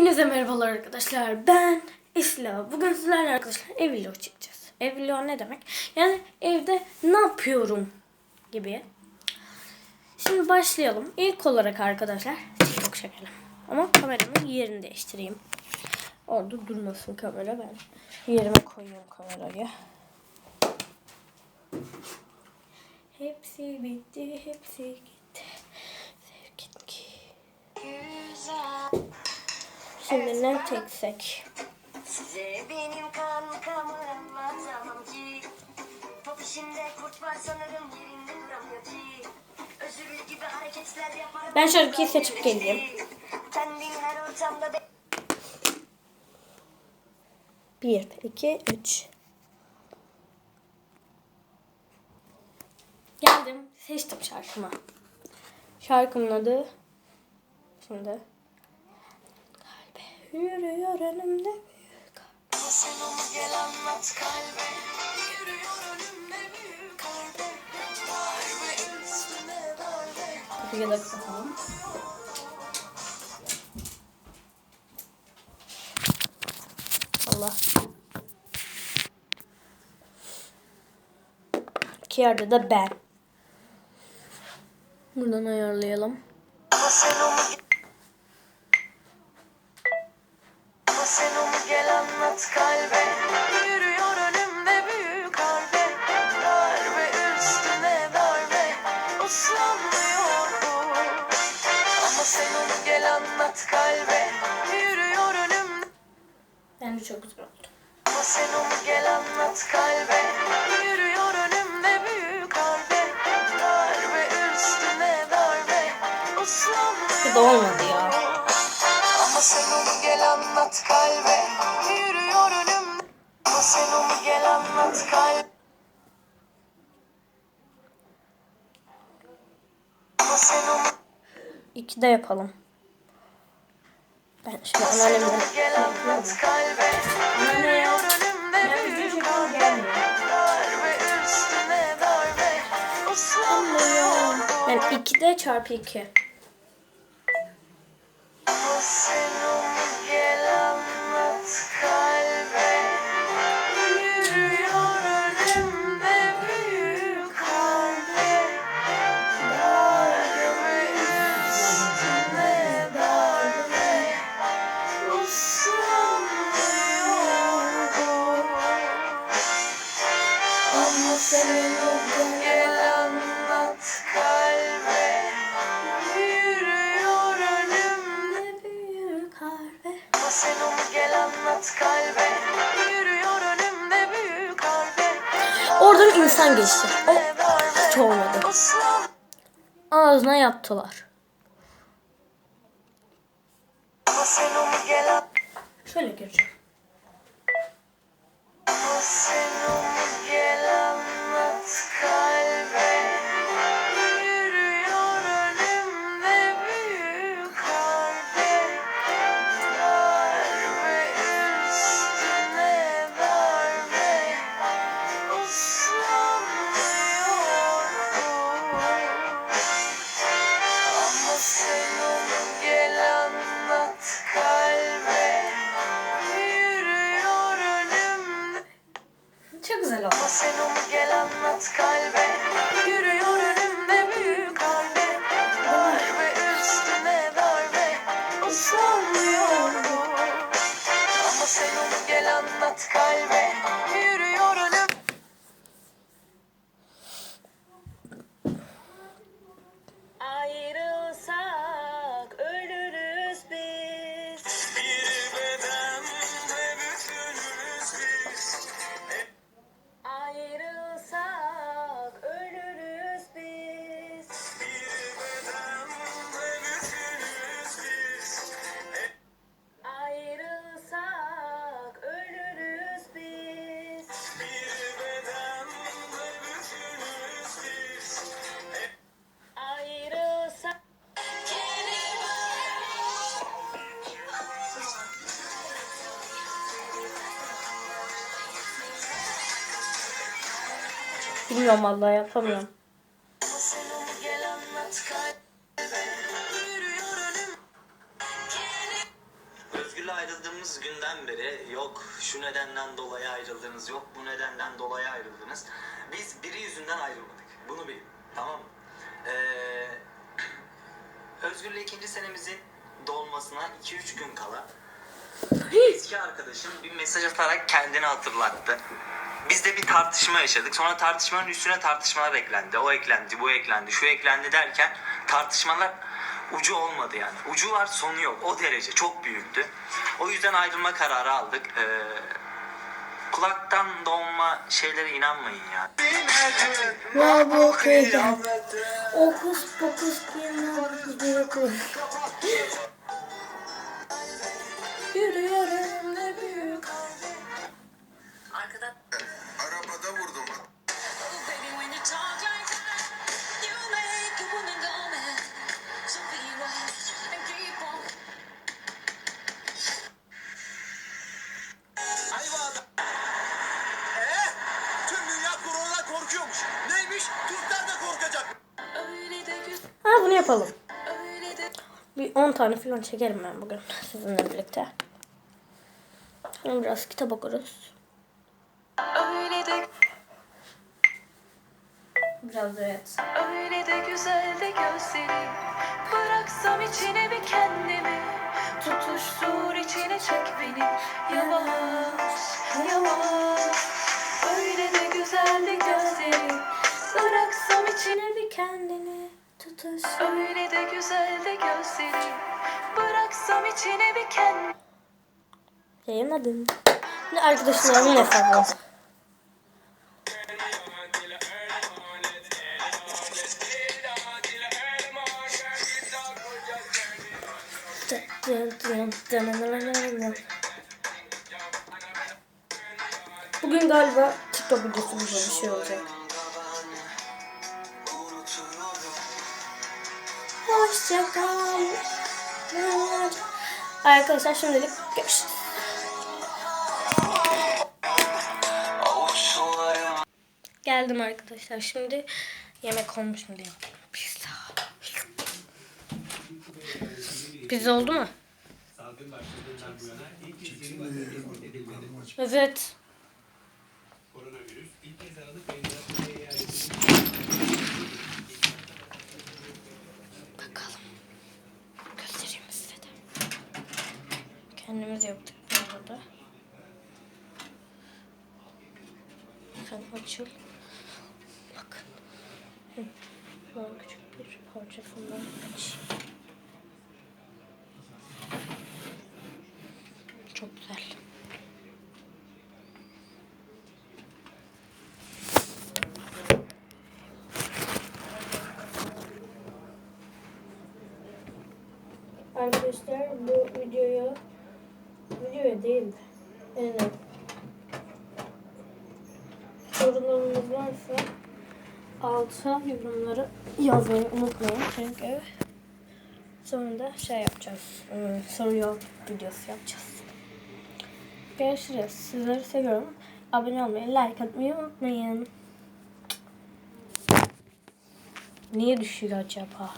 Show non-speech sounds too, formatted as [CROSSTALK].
Hepinize merhabalar arkadaşlar. Ben İsla. Bugün sizlerle arkadaşlar ev vlog çekeceğiz. Ev vlog ne demek? Yani evde ne yapıyorum gibi. Şimdi başlayalım. İlk olarak arkadaşlar TikTok çekelim. Ama kameramın yerini değiştireyim. Orada durmasın kamera ben. Yerime koyuyorum kamerayı. Hepsi bitti, hepsi gitti. Sevgin ki. Şimdi ne çeksek? Size benim kankamı anlatamam ki Top işinde kurt var sanırım yerinde duramıyor ki Özürlü gibi hareketler yapar Ben şarkıyı seçip geleyim. Kendin her ortamda be- 1, 2, 3. Geldim. Seçtim şarkımı. Şarkımın adı şimdi yürüyor önümde büyük Sen onu gel anlat kalbe Yürüyor önümde büyük kalbe Darbe üstüne darbe Kapıyı da kapatalım. Allah. İki yerde de ben. Buradan ayarlayalım. Ama sen onu çok güzel oldu. Ama sen onu gel anlat kalbe Yürüyor önümde büyük harbe Darbe üstüne darbe Uslanmıyor Bu da olmadı ya. ama sen onu gel anlat kalbe Yürüyor önümde Ama sen onu gel anlat kalbe Ama sen onu İki de yapalım. Ben şimdi sen anneannemden onu gel anlat kalbe Yürüyor önümde büyük harbe Darbe üstüne darbe Uslanmıyor Ben 2'de çarpı 2. sen onu gel anlat kalbe Yürüyor önümde büyük harbe Oradan insan geçti. O hiç olmadı. Ağzına yaptılar. Şöyle gireceğim. Güzel oldu. sen onu gel anlat kalbe Bilmiyorum vallahi yapamıyorum. Eylül'le ayrıldığımız günden beri yok şu nedenden dolayı ayrıldınız, yok bu nedenden dolayı ayrıldınız. Biz biri yüzünden ayrılmadık. Bunu bilin. Tamam mı? Ee, [CLEARS THROAT] Özgür'le ikinci senemizin dolmasına 2-3 gün kala [LAUGHS] eski arkadaşım bir mesaj atarak kendini hatırlattı. Biz de bir tartışma yaşadık. Sonra tartışmanın üstüne tartışmalar eklendi. O eklendi, bu eklendi, şu eklendi derken tartışmalar ucu olmadı yani. Ucu var, sonu yok. O derece çok büyüktü. O yüzden ayrılma kararı aldık. Ee, kulaktan dolma şeylere inanmayın ya. Heyecan. Okus. Yapalım. Bir 10 tane falan çekerim ben bugün sizinle birlikte. Şimdi biraz kitap okuruz. Biraz evet. öyle de güzel de gözleri. Bıraksam içine bir kendimi. Tutuştur içine çek beni. Yavaş, tutuş. Öyle de güzel de gözleri Bıraksam içine bir kendimi Yayınladım. Ne arkadaşlarımın hesabı. Bugün galiba TikTok videosu gibi bir şey olacak. Hoşça kal. Arkadaşlar şimdilik görüşürüz. Geldim arkadaşlar. Şimdi yemek olmuş mu diye. Pizza. Pizza oldu mu? Evet. Bakalım. Göstereyim size de. Kendimiz yaptık bu arada. Sen açıl. Bakın. Hı. Böyle küçük bir parça falan aç. Çok güzel. Arkadaşlar bu videoyu videoya değil de yani sorularınız varsa alta yorumları yazmayı unutmayın çünkü sonunda şey yapacağız ıı, soru yok videosu yapacağız. Görüşürüz. Sizleri seviyorum. Abone olmayı, like atmayı unutmayın. Niye düşüyor acaba?